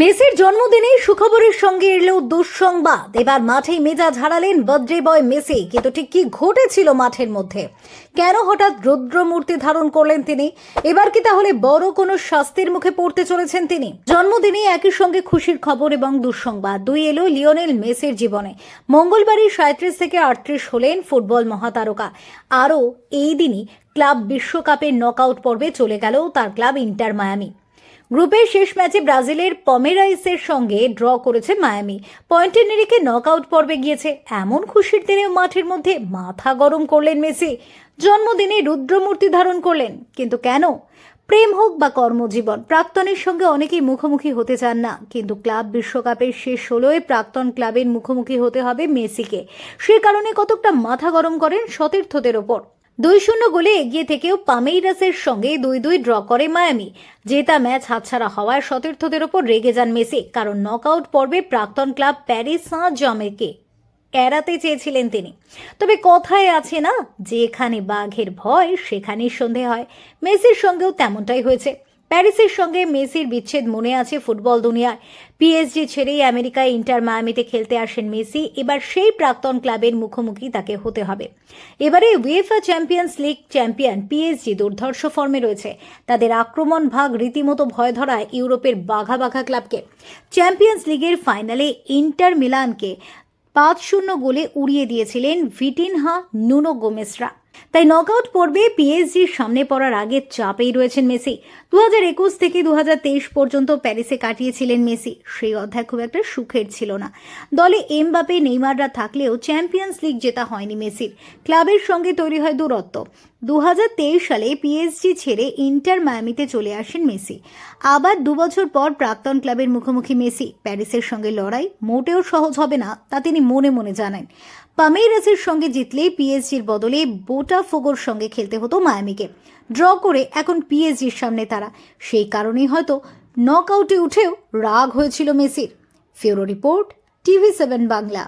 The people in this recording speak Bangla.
মেসির জন্মদিনে সুখবরের সঙ্গে এলো দুঃসংবাদ। এবার মাঠে মেজাজ হারালেন বার্থডে বয় মেসি, কিন্তু ঠিক কি ঘটেছিল মাঠের মধ্যে? কেন হঠাৎ রুদ্রমূর্তি ধারণ করলেন তিনি? এবার কি তাহলে বড় কোনো শাস্তির মুখে পড়তে চলেছেন তিনি? জন্মদিনে একই সঙ্গে খুশির খবর এবং দুঃসংবাদ। দুই এলো লিওনেল মেসির জীবনে। মঙ্গলবারই সাঁত্রিশ থেকে আটত্রিশ হলেন ফুটবল মহাতারকা। আরও এই দিনই ক্লাব বিশ্বকাপের নকআউট পর্বে চলে গেল তার ক্লাব ইন্টার মায়ামি। গ্রুপের শেষ ম্যাচে ব্রাজিলের পমেরাইসের সঙ্গে ড্র করেছে মায়ামি। পয়েন্টের নিরিখে নকআউট পর্বে গিয়েছে এমন খুশির দিনেও মাঠের মধ্যে মাথা গরম করলেন মেসি। জন্মদিনে রুদ্রমূর্তি ধারণ করলেন, কিন্তু কেন? প্রেম হোক বা কর্মজীবন, প্রাক্তনের সঙ্গে অনেকেই মুখোমুখি হতে চান না, কিন্তু ক্লাব বিশ্বকাপের শেষ ষোলোয় প্রাক্তন ক্লাবের মুখোমুখি হতে হবে মেসিকে। সে কারণে কতকটা মাথা গরম করেন সতীর্থদের ওপর। দুই শূন্য গোলে এগিয়ে থেকেও পামেইরাসের সঙ্গে দুই দুই ড্র করে মায়ামি জেতা ম্যাচ হাতছাড়া হওয়ায় সতীর্থদের ওপর রেগে যান মেসি, কারণ নকআউট পর্বে প্রাক্তন ক্লাব প্যারিস সাঁ জমেকে এড়াতে চেয়েছিলেন তিনি। তবে কথায় আছে না, যেখানে বাঘের ভয়, সেখানেই সন্ধে হয়। মেসির সঙ্গেও তেমনটাই হয়েছে। প্যারিসের সঙ্গে মেসির বিচ্ছেদ মনে আছে ফুটবল দুনিয়ায়। পিএসজি ছেড়েই আমেরিকায় ইন্টার মায়ামিতে খেলতে আসেন মেসি। এবার সেই প্রাক্তন ক্লাবের মুখোমুখি তাকে হতে হবে। এবারে UEFA champions league champion PSG দুর্ধর্ষ ফর্মে রয়েছে। তাদের আক্রমণ ভাগ রীতিমতো ভয় ধরায় ইউরোপের বাঘা বাঘা ক্লাবকে। চ্যাম্পিয়ন্স লিগের ফাইনালে ইন্টার মিলানকে পাঁচ শূন্য গোলে উড়িয়ে দিয়েছিলেন ভিটিনহা নুনো গোমেসরা। তাই নক আউট পর্বে পিএসজির সামনে পড়ার আগে চাপেই রয়েছেন মেসি। দু হাজার একুশ থেকে দু হাজার তেইশ পর্যন্ত প্যারিসে কাটিয়েছিলেন মেসি। সেই অধ্যায় খুব একটা সুখের ছিল না। দলে এমবাপে নেইমাররা থাকলেও চ্যাম্পিয়ন্স লিগ জেতা হয়নি মেসির। ক্লাবের সঙ্গে তৈরি হয় দূরত্ব। দু হাজার তেইশ সালে পিএসজি ছেড়ে ইন্টার মায়ামিতে চলে আসেন মেসি। আবার দু বছর পর প্রাক্তন ক্লাবের মুখোমুখি মেসি। প্যারিসের সঙ্গে লড়াই মোটেও সহজ হবে না, তা তিনি মনে মনে জানেন। পামেইরাসের সঙ্গে জিতলে পিএসজির বদলে বোটাফোগোর সঙ্গে খেলতে হতো মায়ামিকে। ড্র করে এখন পিএসজির সামনে তারা। সেই কারণেই হয়তো নকআউটে উঠেও রাগ হয়েছিল মেসির। ফিউরো রিপোর্ট, টিভি সেভেন বাংলা।